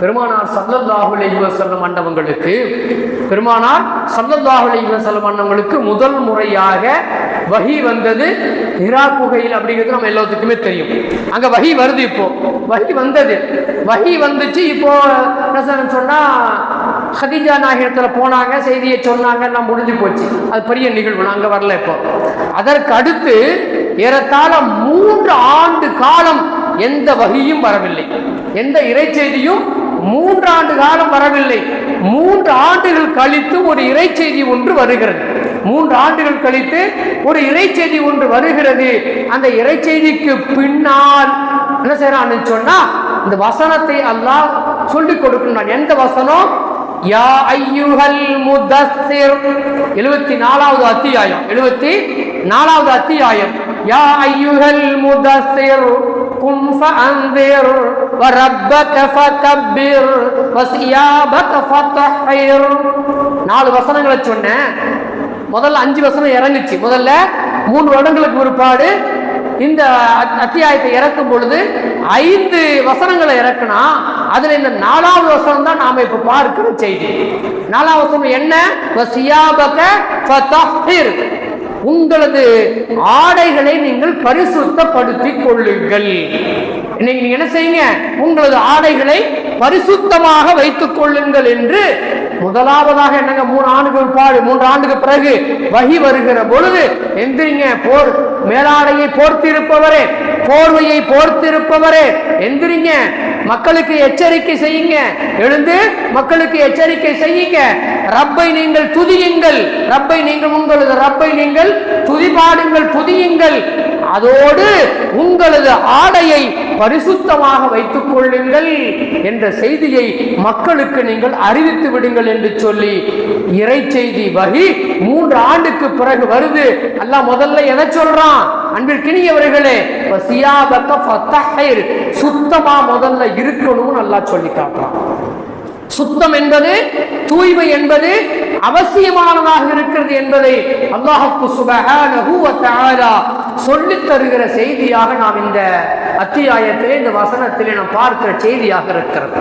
பெருமானார் சல்லல்லாஹு செல்லும் மண்டபங்களுக்கு பெருமானார் சல்லல்லாஹு செல்லும் மண்டபங்களுக்கு முதல் முறையாக வகி வந்தது ஹிரா குகையில் அப்படிங்கிறது நம்ம எல்லாத்துக்குமே தெரியும். அங்க வகி வருது இப்போ. வகி வந்தது. வகி வந்துச்சு. இப்போ என்ன சொன்னா ஹதிஜா நாயகத்தில் போனாங்க செய்தியை சொன்னாங்க நான் முடிஞ்சு போச்சு. அது பெரிய நிகழ்வு. அங்கே வரல இப்போ. அதற்கு அடுத்து ஏறத்தாழ மூன்று ஆண்டு காலம் எந்த வகையும் வரவில்லை. எந்த இறை செய்தியும் மூன்று ஆண்டு காலம் வரவில்லை. மூன்று ஆண்டுகள் கழித்து ஒரு இறை செய்தி ஒன்று வருகிறது. மூன்று ஆண்டுகள் கழித்து ஒரு இறை செய்தி ஒன்று வருகிறது. அந்த இறை செய்திக்கு பின்னால் என்ன செய்யறான்னு சொன்னா இந்த வசனத்தை அல்லாஹ் சொல்லிக் நான் எந்த வசனம்? யா ஐயுகல் முதஸ்ஸிர். எழுபத்தி நாலாவது அத்தியாயம். எழுபத்தி நாலாவது அத்தியாயம். யா ஐயுகல் முதஸ்ஸிர். قم فأنذر وربك فكبر وثيابك فطهر நாலு வசனங்களை சொன்னேன் முதல்ல அஞ்சு வசனம் இறங்குச்சு முதல்ல மூணு வருடங்களுக்கு பிற்பாடு இந்த அத்- அத்தியாயத்தை இறக்கும் பொழுது ஐந்து வசனங்களை இறக்குனா அதுல இந்த நாலாவது வசனம் தான் நாம இப்ப பார்க்கிற செய்தி நாலாவது வசனம் என்ன வசியாபக ஃபதஹிர். உங்களது ஆடைகளை நீங்கள் பரிசுத்தப்படுத்திக் கொள்ளுங்கள். இன்னைக்கு நீங்க என்ன செய்யுங்க? உங்களது ஆடைகளை பரிசுத்தமாக வைத்துக் கொள்ளுங்கள் என்று முதலாவதாக என்னங்க மூணு ஆண்டுக்கு பாடு. மூன்று ஆண்டுக்கு பிறகு வகி வருகிற பொழுது எந்திரிங்க போர் மேலாடையை போர்த்திருப்பவரே போர்வையை போர்த்திருப்பவரே எந்திரிங்க மக்களுக்கு எச்சரிக்கை செய்யுங்க. எழுந்து மக்களுக்கு எச்சரிக்கை செய்யுங்க. ரப்பை நீங்கள் துதியுங்கள். ரப்பை நீங்கள் உங்களது ரப்பை நீங்கள் துதிபாடுங்கள் துதியுங்கள். அதோடு உங்களது ஆடையை பரிசுத்தமாக வைத்துக் கொள்ளுங்கள் என்ற செய்தியை மக்களுக்கு நீங்கள் அறிவித்து விடுங்கள் என்று சொல்லி இறை செய்தி வகி மூன்று ஆண்டுக்கு பிறகு வருது. அல்ல முதல்ல என சொல்றான்? அன்பிற்கினியவர்களே வசியாபக்க சுத்தமா முதல்ல இருக்கணும்னு நல்லா சொல்லி காட்டுறான். சுத்தம் என்பது தூய்மை என்பது அவசியமானதாக இருக்கிறது என்பதை அல்லாஹுக்கு சுபஹானஹு சொல்லித் தருகிற செய்தியாக நாம் இந்த அத்தியாயத்திலே இந்த வசனத்திலே நாம் பார்க்கிற செய்தியாக இருக்கிறது.